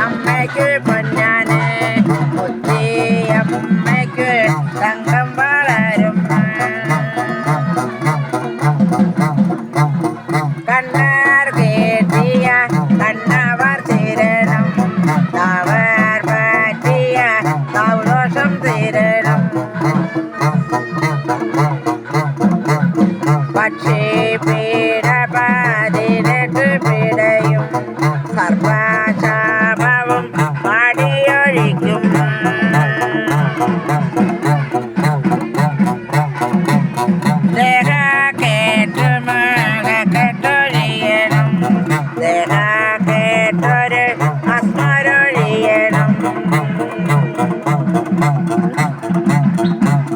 அம்மைக்கு பொன்னானே புத்திய அம்மைக்கு தங்கம் வளரும் கண்ணார் கேட்டிய கண்ணவர் திரணும் தவர் பற்றிய சௌரோஷம் திரணும்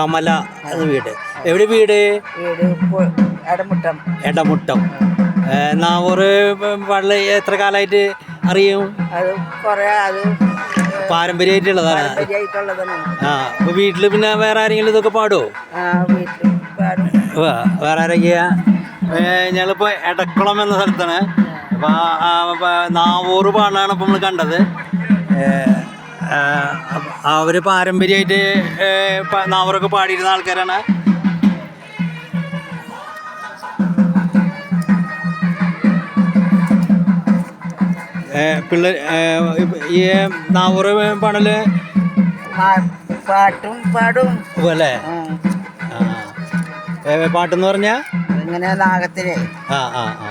കമല എന്ന വീട്. എവിടെ വീട്? എടമുട്ടം. എന്നാ ഒരു നാവൂറ് പള്ളി എത്ര കാലമായിട്ട് അറിയും? പാരമ്പര്യമായിട്ടുള്ളതാണ്. ആ അപ്പൊ വീട്ടിൽ പിന്നെ വേറെ ആരെങ്കിലും ഇതൊക്കെ പാടുമോ ആ വീട്ടിൽ പാടും. വാ, വേറെ ആരൊക്കെയാ? ഞങ്ങളിപ്പോ എടക്കുളം എന്ന സ്ഥലത്താണ്. അപ്പൊ ആ- ആ, നാവൂറ് പാടാണ് ഇപ്പൊ നമ്മൾ കണ്ടത്. അപ്പൊ പാരമ്പര്യമായിട്ട് നാവറൊക്കെ പാടിയിരുന്ന ആൾക്കാരാണ്. പിള്ളേർ ഈ നാവറ് പാടൽ പാട്ടും പാടും. അല്ലേ പാട്ടെന്ന് പറഞ്ഞാ? ഇങ്ങനെ നാഗത്തിലെ. ആ ആ ആ.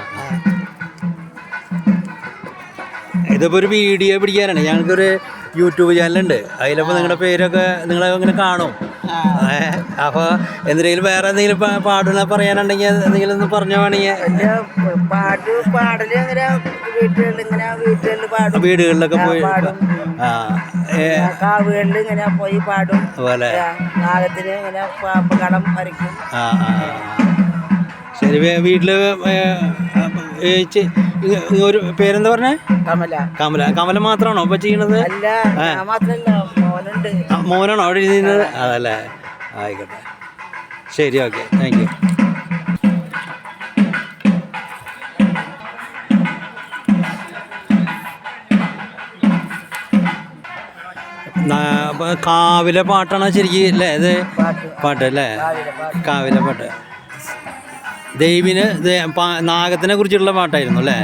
ഇതിപ്പോ ഒരു വീഡിയോ പിടിക്കാനാണ്. ഞങ്ങൾക്കൊരു യൂട്യൂബ് ചാനലുണ്ട്. അതിലപ്പോൾ നിങ്ങളുടെ പേരൊക്കെ നിങ്ങൾ ഇങ്ങനെ കാണും. അപ്പോൾ അപ്പൊ എന്തെങ്കിലും വേറെ എന്തെങ്കിലും പാ- പാടുന്ന പറയാനുണ്ടെങ്കിൽ എന്തെങ്കിലും ഒന്ന് പറഞ്ഞു വേണമെങ്കിൽ പാട്ട് പാടൽ അങ്ങനെ വീട്ടുകളിൽ ഇങ്ങനെ വീട്ടുകളിൽ പാടും. വീടുകളിലൊക്കെ പോയി കാവുകളിൽ ഇങ്ങനെ പോയി പാടും. അതുപോലെ. നാഗത്തിന് ഇങ്ങനെ പാമ്പ് കടം വരയ്ക്കും. ശരി വീട്ടിൽ ഒരു പേരെന്താ പറഞ്ഞേ? കമല. കമല. കമല മാത്രമാണോ ഇപ്പൊ ചെയ്യണത് മോനാണോ അവിടെ ചെയ്യുന്നത് അതല്ലേ. ആയിക്കോട്ടെ. ശരി ഓക്കെ. താങ്ക് യു കാവിലെ പാട്ടാണോ ശരിക്കും? അല്ലേ ഇത് പാട്ട്. പാട്ട് അല്ലേ? കാവിലെ പാട്ട്. ദൈവിന് നാഗത്തിനെ കുറിച്ചുള്ള പാട്ടായിരുന്നു അല്ലേ?